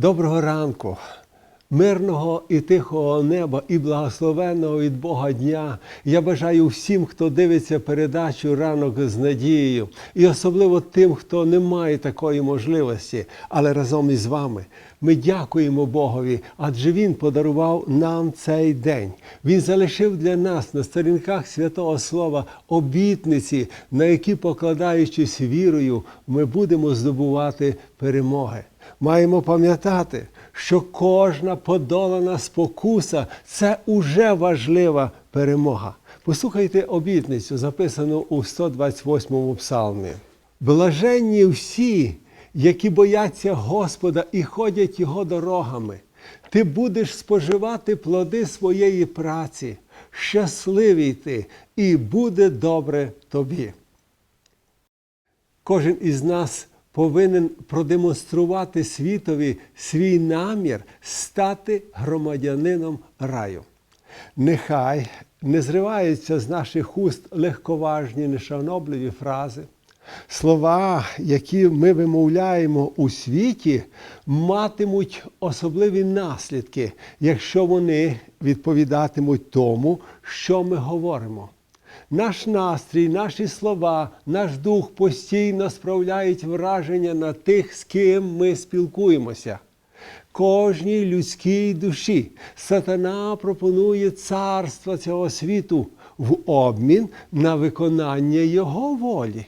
Доброго ранку, мирного і тихого неба і благословенного від Бога дня. Я бажаю всім, хто дивиться передачу ранок з надією, і особливо тим, хто не має такої можливості, але разом із вами. Ми дякуємо Богові, адже Він подарував нам цей день. Він залишив для нас на сторінках святого Слова обітниці, на які, покладаючись вірою, ми будемо здобувати перемоги. Маємо пам'ятати, що кожна подолана спокуса це уже важлива перемога. Послухайте обітницю, записану у 128 псалмі. Блаженні всі, які бояться Господа і ходять Його дорогами. Ти будеш споживати плоди своєї праці, щасливий ти, і буде добре тобі. Кожен із нас повинен продемонструвати світові свій намір стати громадянином раю. Нехай не зриваються з наших уст легковажні, нешанобливі фрази. Слова, які ми вимовляємо у світі, матимуть особливі наслідки, якщо вони відповідатимуть тому, що ми говоримо. Наш настрій, наші слова, наш дух постійно справляють враження на тих, з ким ми спілкуємося. Кожній людській душі сатана пропонує царство цього світу в обмін на виконання його волі.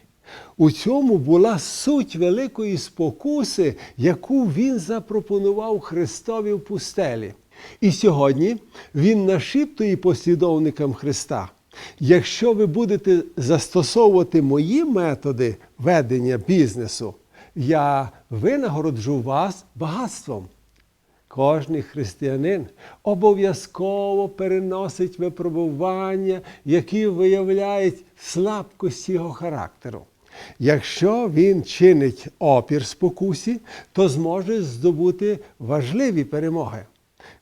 У цьому була суть великої спокуси, яку він запропонував Христові в пустелі. І сьогодні він нашіптує послідовникам Христа. Якщо ви будете застосовувати мої методи ведення бізнесу, я винагороджу вас багатством. Кожний християнин обов'язково переносить випробування, які виявляють слабкість його характеру. Якщо він чинить опір спокусі, то зможе здобути важливі перемоги.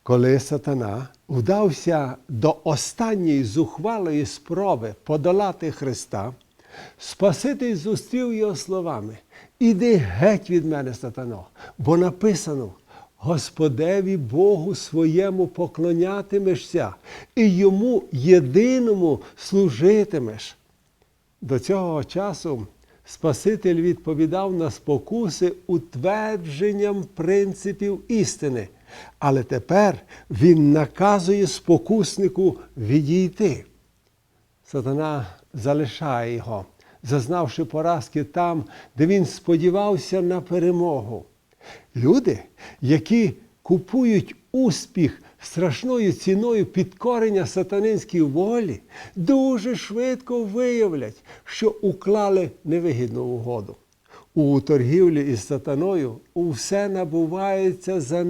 Коли сатана вдався до останньої зухвалої спроби подолати Христа, Спаситель зустрів його словами: Іди геть від мене, сатано, бо написано: Господеві Богу своєму поклонятимешся і йому єдиному служитимеш. До цього часу Спаситель відповідав на спокуси утвердженням принципів істини, але тепер Він наказує спокуснику відійти. Сатана залишає його, зазнавши поразки там, де він сподівався на перемогу. Люди, які купують успіх страшною ціною підкорення сатанинській волі, дуже швидко виявлять, що уклали невигідну угоду. У торгівлі із сатаною усе набувається за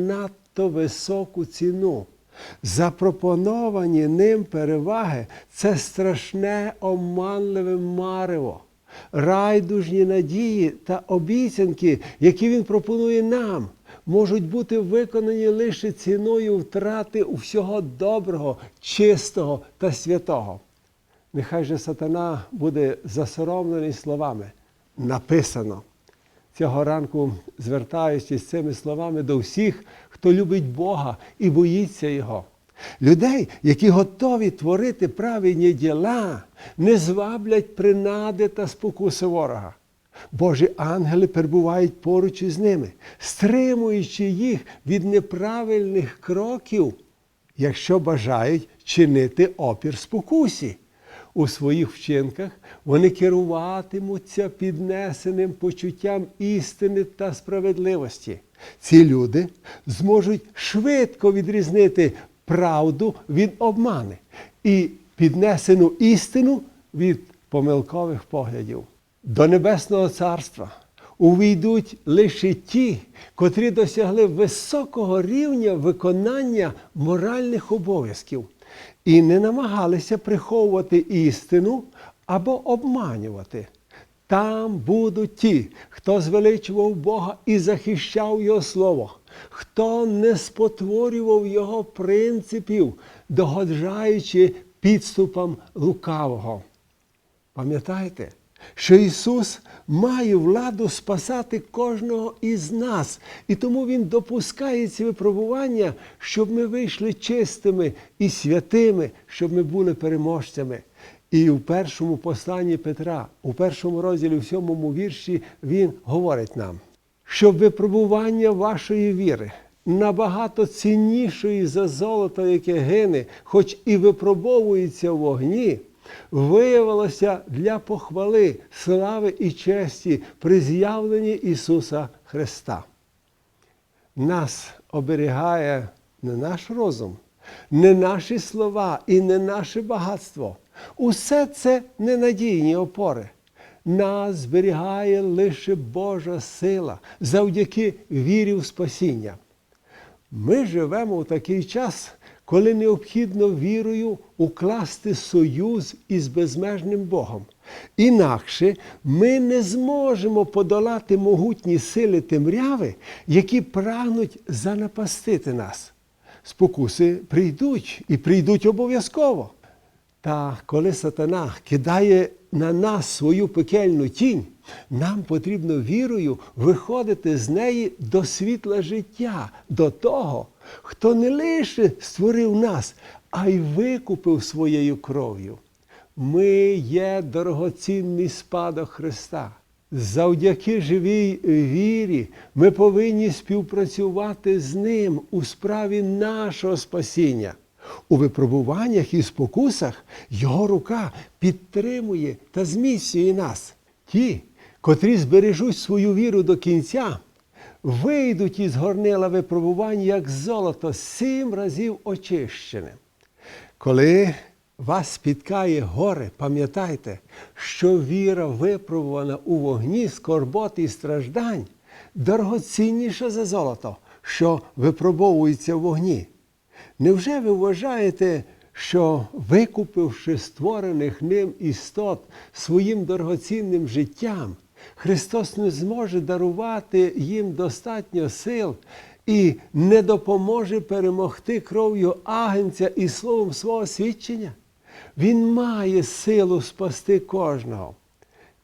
надто високу ціну. Запропоновані ним переваги це страшне оманливе марево, райдужні надії та обіцянки, які він пропонує нам, можуть бути виконані лише ціною втрати всього доброго, чистого та святого. Нехай же сатана буде засоромлений словами. Написано. Цього ранку, звертаючись цими словами до всіх, хто любить Бога і боїться Його. Людей, які готові творити праведні діла, не зваблять принади та спокуси ворога. Божі ангели перебувають поруч із ними, стримуючи їх від неправильних кроків, якщо бажають чинити опір спокусі. У своїх вчинках вони керуватимуться піднесеним почуттям істини та справедливості. Ці люди зможуть швидко відрізнити правду від обмани і піднесену істину від помилкових поглядів. До Небесного Царства увійдуть лише ті, котрі досягли високого рівня виконання моральних обов'язків і не намагалися приховувати істину або обманювати. Там будуть ті, хто звеличував Бога і захищав Його Слово, хто не спотворював Його принципів, догоджаючи підступам лукавого. Пам'ятайте, що Ісус має владу спасати кожного із нас. І тому Він допускає ці випробування, щоб ми вийшли чистими і святими, щоб ми були переможцями. І в першому посланні Петра, у першому розділі, в сьомому вірші, він говорить нам, що випробування вашої віри набагато ціннішої за золото, яке гине, хоч і випробовується в вогні, виявилося для похвали, слави і честі при з'явленні Ісуса Христа. Нас оберігає не наш розум, не наші слова і не наше багатство. Усе це ненадійні опори. Нас зберігає лише Божа сила завдяки вірі в спасіння. Ми живемо у такий час, коли необхідно вірою укласти союз із безмежним Богом. Інакше ми не зможемо подолати могутні сили темряви, які прагнуть занапастити нас. Спокуси прийдуть і прийдуть обов'язково. Та коли сатана кидає на нас свою пекельну тінь, нам потрібно вірою виходити з неї до світла життя, до того, хто не лише створив нас, а й викупив своєю кров'ю. Ми є дорогоцінний спадок Христа. Завдяки живій вірі ми повинні співпрацювати з Ним у справі нашого спасіння. У випробуваннях і спокусах Його рука підтримує та зміцнює нас. Ті, котрі збережуть свою віру до кінця, вийдуть із горнила випробувань, як золото, сім разів очищене. Коли вас спіткає горе, пам'ятайте, що віра випробувана у вогні скорботи і страждань дорогоцінніша за золото, що випробовується в вогні. Невже ви вважаєте, що викупивши створених ним істот своїм дорогоцінним життям, Христос не зможе дарувати їм достатньо сил і не допоможе перемогти кров'ю агенця і словом свого свідчення? Він має силу спасти кожного.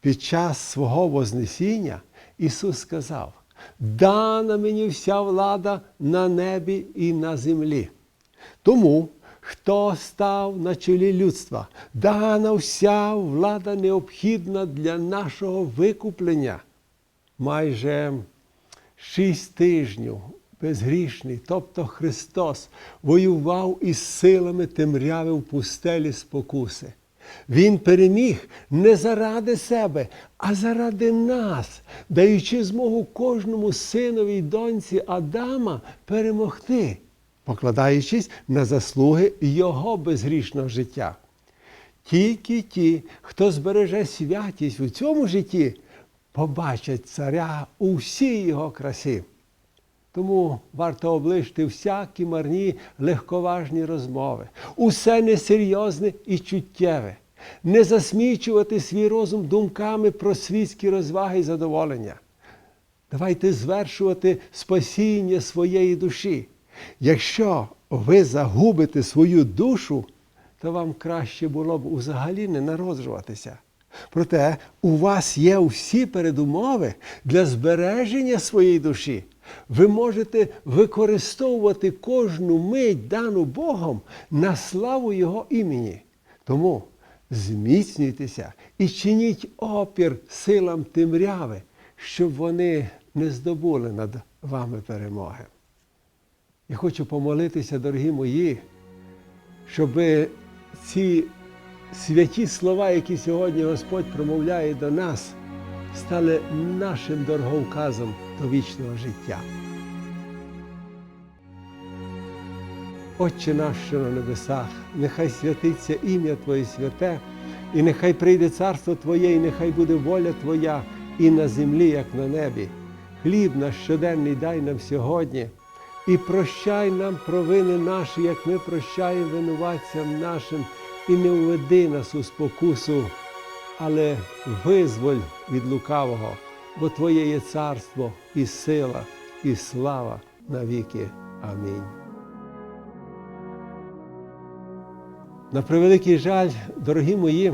Під час свого Вознесіння Ісус сказав: дана мені вся влада на небі і на землі. Тому, хто став на чолі людства, дана вся влада необхідна для нашого викуплення. Майже шість тижнів безгрішний, тобто Христос, воював із силами темряви в пустелі спокуси. Він переміг не заради себе, а заради нас, даючи змогу кожному синові й доньці Адама перемогти покладаючись на заслуги Його безгрішного життя. Тільки ті, хто збереже святість у цьому житті, побачать царя у всій його красі. Тому варто облишити всякі марні легковажні розмови, усе несерйозне і чуттєве, не засмічувати свій розум думками про світські розваги і задоволення. Давайте звершувати спасіння своєї душі. Якщо ви загубите свою душу, то вам краще було б взагалі не народжуватися. Проте у вас є всі передумови для збереження своєї душі. Ви можете використовувати кожну мить дану Богом на славу Його імені. Тому зміцнюйтеся і чиніть опір силам темряви, щоб вони не здобули над вами перемоги. Я хочу помолитися, дорогі мої, щоб ці святі слова, які сьогодні Господь промовляє до нас, стали нашим дороговказом до вічного життя. Отче наш, що на небесах, нехай святиться ім'я Твоє святе, і нехай прийде царство Твоє, і нехай буде воля Твоя і на землі, як на небі. Хліб наш щоденний дай нам сьогодні. І прощай нам провини наші, як ми прощаємо винуватцям нашим, і не введи нас у спокусу, але визволь від лукавого, бо Твоє є царство і сила, і слава навіки. Амінь. На превеликий жаль, дорогі мої,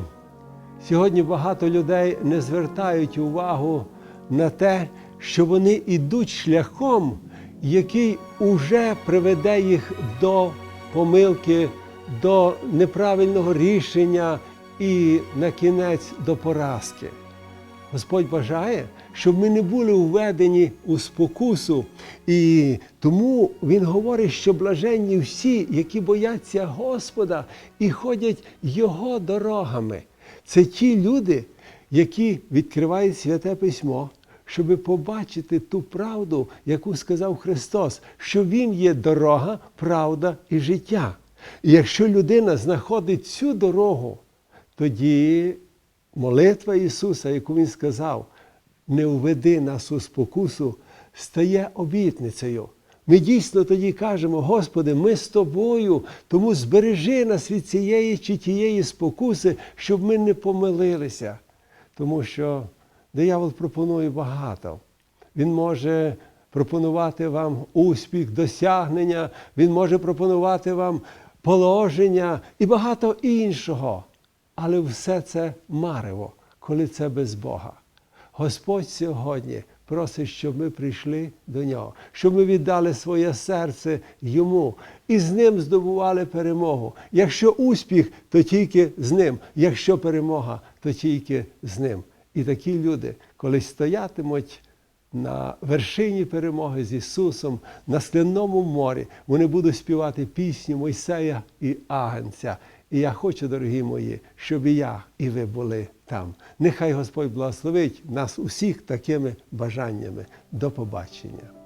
Сьогодні багато людей не звертають увагу на те, що вони йдуть шляхом, який уже приведе їх до помилки, до неправильного рішення і на кінець до поразки. Господь бажає, щоб ми не були введені у спокусу. І тому Він говорить, що блаженні всі, які бояться Господа і ходять Його дорогами. Це ті люди, які відкривають святе письмо, щоб побачити ту правду, яку сказав Христос, що Він є дорога, правда і життя. І якщо людина знаходить цю дорогу, тоді молитва Ісуса, яку Він сказав, не введи нас у спокусу, стає обітницею. Ми дійсно тоді кажемо, Господи, ми з тобою, тому збережи нас від цієї чи тієї спокуси, щоб ми не помилилися. Тому що диявол пропонує багато. Він може пропонувати вам успіх, досягнення, він може пропонувати вам положення і багато іншого. Але все це марево, коли це без Бога. Господь сьогодні просить, щоб ми прийшли до нього, щоб ми віддали своє серце йому і з ним здобували перемогу. Якщо успіх, то тільки з ним. Якщо перемога, то тільки з ним. І такі люди, коли стоятимуть на вершині перемоги з Ісусом на скляному морі, вони будуть співати пісню Мойсея і Агенця. І я хочу, дорогі мої, щоб і я, і ви були там. Нехай Господь благословить нас усіх такими бажаннями. До побачення.